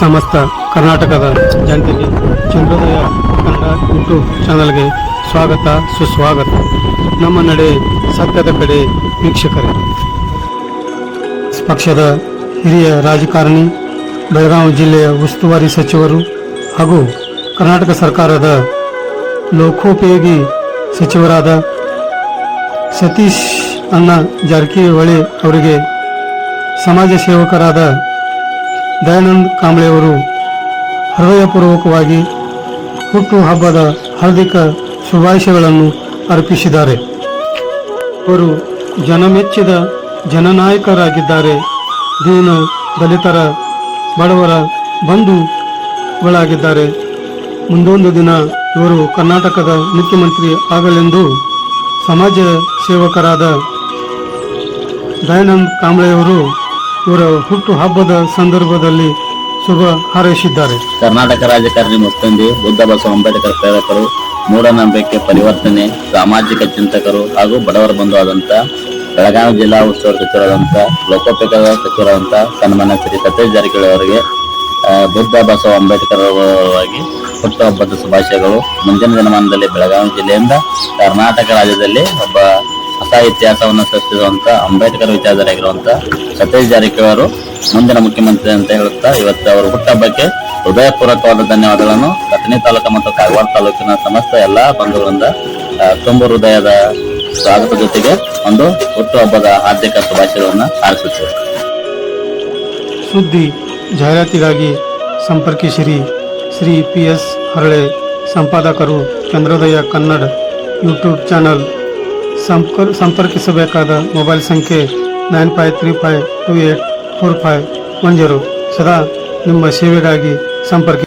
ಸಮಸ್ತ ಕರ್ನಾಟಕದ ಜನತೆಗೆ ಚಂದ್ರೋದಯ ಕನ್ನಡ ಯೂಟ್ಯೂಬ್ ಚಾನಲ್ಗೆ ಸ್ವಾಗತ, ಸುಸ್ವಾಗತ. ನಮ್ಮ ನಡೆ ಸತ್ಯದ ಕಡೆ ವೀಕ್ಷಕರೇ. ಪಕ್ಷದ ಹಿರಿಯ ರಾಜಕಾರಣಿ, ಬೆಳಗಾವಿ ಜಿಲ್ಲೆಯ ಉಸ್ತುವಾರಿ ಸಚಿವರು ಹಾಗೂ ಕರ್ನಾಟಕ ಸರ್ಕಾರದ ಲೋಕೋಪಯೋಗಿ ಸಚಿವರಾದ ಸತೀಶ್ ಅಣ್ಣ ಜಾರಕಿಹೊಳಿ ಅವರಿಗೆ ಸಮಾಜ ಸೇವಕರಾದ ದಯಾನಂದ್ ಕಾಂಬ್ಳೆಯವರು ಹೃದಯಪೂರ್ವಕವಾಗಿ ಹುಟ್ಟು ಹಬ್ಬದ ಹಾರ್ದಿಕ ಶುಭಾಶಯಗಳನ್ನು ಅರ್ಪಿಸಿದ್ದಾರೆ. ಅವರು ಜನಮೆಚ್ಚಿದ ಜನನಾಯಕರಾಗಿದ್ದಾರೆ. ದೀನ ದಲಿತರ ಬಡವರ ಬಂಧುಗಳಾಗಿದ್ದಾರೆ. ಮುಂದೊಂದು ದಿನ ಇವರು ಕರ್ನಾಟಕದ ಮುಖ್ಯಮಂತ್ರಿ ಆಗಲೆಂದು ಸಮಾಜ ಸೇವಕರಾದ ದಯಾನಂದ್ ಕಾಂಬ್ಳೆಯವರು ಇವರ ಹುಟ್ಟು ಹಬ್ಬದ ಸಂದರ್ಭದಲ್ಲಿ ಶುಭ ಹಾರೈಸಿದ್ದಾರೆ. ಕರ್ನಾಟಕ ರಾಜಕಾರಣಿ ಮುಸ್ತಂದಿ ಬುದ್ಧ ಬಸವ ಅಂಬೇಡ್ಕರ್ ಪ್ರೇರಕರು, ಮೂಢನಂಬಿಕೆ ಪರಿವರ್ತನೆ, ಸಾಮಾಜಿಕ ಚಿಂತಕರು ಹಾಗೂ ಬಡವರ ಬಂಧು ಆದಂತ ಬೆಳಗಾವಿ ಜಿಲ್ಲಾ ಉಸ್ತುವಾರಿ ಸಚಿವರಾದಂತ ಲೋಕೋಪಯೋಗ ಸಚಿವರಾದಂತ ಸನ್ಮಾನ ಶ್ರೀ ಸತೀಶ್ ಜಾರಕಿಹೊಳಿ ಅವರಿಗೆ ಬುದ್ಧ ಬಸವ ಅಂಬೇಡ್ಕರ್ ಅವರವಾಗಿ ಹುಟ್ಟುಹಬ್ಬದ ಶುಭಾಶಯಗಳು. ಮುಂದಿನ ದಿನಮಾನದಲ್ಲಿ ಬೆಳಗಾವಿ ಜಿಲ್ಲೆಯಿಂದ ಕರ್ನಾಟಕ ರಾಜ್ಯದಲ್ಲಿ ಒಬ್ಬ ಹೊಸ ಇತಿಹಾಸವನ್ನು ಸೃಷ್ಟಿಸುವಂತ ಅಂಬೇಡ್ಕರ್ ವಿಚಾರಧಾರೆಯಾಗಿರುವಂತ ಸತೀಶ್ ಜಾರಕಿಹೊಳಿ ಮುಂದಿನ ಮುಖ್ಯಮಂತ್ರಿ ಅಂತ ಹೇಳುತ್ತಾ ಇವತ್ತು ಅವರು ಹುಟ್ಟಹಬ್ಬಕ್ಕೆ ಹೃದಯಪೂರ್ವಕವಾದ ಧನ್ಯವಾದಗಳನ್ನು. ಕಥನಿ ತಾಲೂಕು ಮತ್ತು ಕಾಗವಾಡ ತಾಲೂಕಿನ ಸಮಸ್ತ ಎಲ್ಲಾ ಬಂಧುಗಳಿಂದ ತುಂಬು ಹೃದಯದ ಸ್ವಾಗತ ಜೊತೆಗೆ ಒಂದು ಹುಟ್ಟುಹಬ್ಬದ ಹಾರ್ದಿಕ ಶುಭಾಶಯಗಳನ್ನು ಹಾರಿಸುತ್ತೇವೆ. ಸುದ್ದಿ ಜಾಹೀರಾತಿಗಾಗಿ ಸಂಪರ್ಕಿಸಿರಿ. ಶ್ರೀ ಪಿ ಎಸ್ ಹರಳೆ, ಸಂಪಾದಕರು ಚಂದ್ರೋದಯ ಕನ್ನಡ ಯೂಟ್ಯೂಬ್ ಚಾನಲ್. ಸಂಪರ್, ಸಂಪರ್ಕಿಸಬೇಕಾದ ಮೊಬೈಲ್ ಸಂಖ್ಯೆ nine five three five two eight four five one zero ಸದಾ ನಿಮ್ಮ ಸೇವೆಗಾಗಿ ಸಂಪರ್ಕಿ